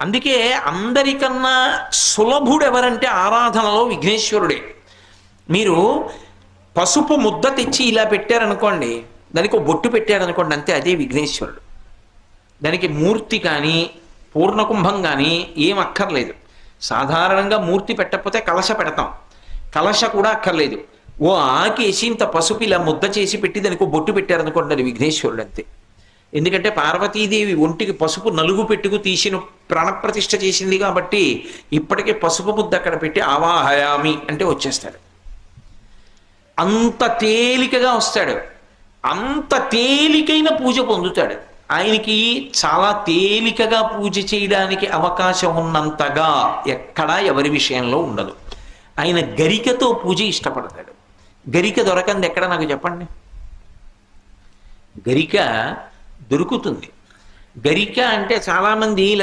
అందుకే అందరికన్నా సులభుడు ఎవరంటే ఆరాధనలో విఘ్నేశ్వరుడే. మీరు పసుపు ముద్ద తెచ్చి ఇలా పెట్టారనుకోండి దానికి ఒక బొట్టు పెట్టారనుకోండి అంతే అదే విఘ్నేశ్వరుడు. దానికి మూర్తి కానీ పూర్ణకుంభం కానీ ఏం అక్కర్లేదు. సాధారణంగా మూర్తి పెట్టకపోతే కలశ పెడతాం. కలశ కూడా అక్కర్లేదు. ఓ ఆకేసి ఇంత పసుపు ఇలా ముద్ద చేసి పెట్టి దానికి ఒక బొట్టు పెట్టారనుకోండి అది విఘ్నేశ్వరుడు అంతే. ఎందుకంటే పార్వతీదేవి ఒంటికి పసుపు నలుగు పెట్టుకు తీసిన ప్రాణప్రతిష్ఠ చేసింది కాబట్టి ఇప్పటికే పసుపు ముద్ద అక్కడ పెట్టి ఆవాహయామి అంటే వచ్చేస్తాడు. అంత తేలికగా వస్తాడు. అంత తేలికైన పూజ పొందుతాడు. ఆయనకి చాలా తేలికగా పూజ చేయడానికి అవకాశం ఉన్నంతగా ఎక్కడా ఎవరి విషయంలో ఉండదు. ఆయన గరికతో పూజ ఇష్టపడతాడు. గరిక దొరకంది ఎక్కడ నాకు చెప్పండి? గరిక దొరుకుతుంది. గరిక అంటే చాలామంది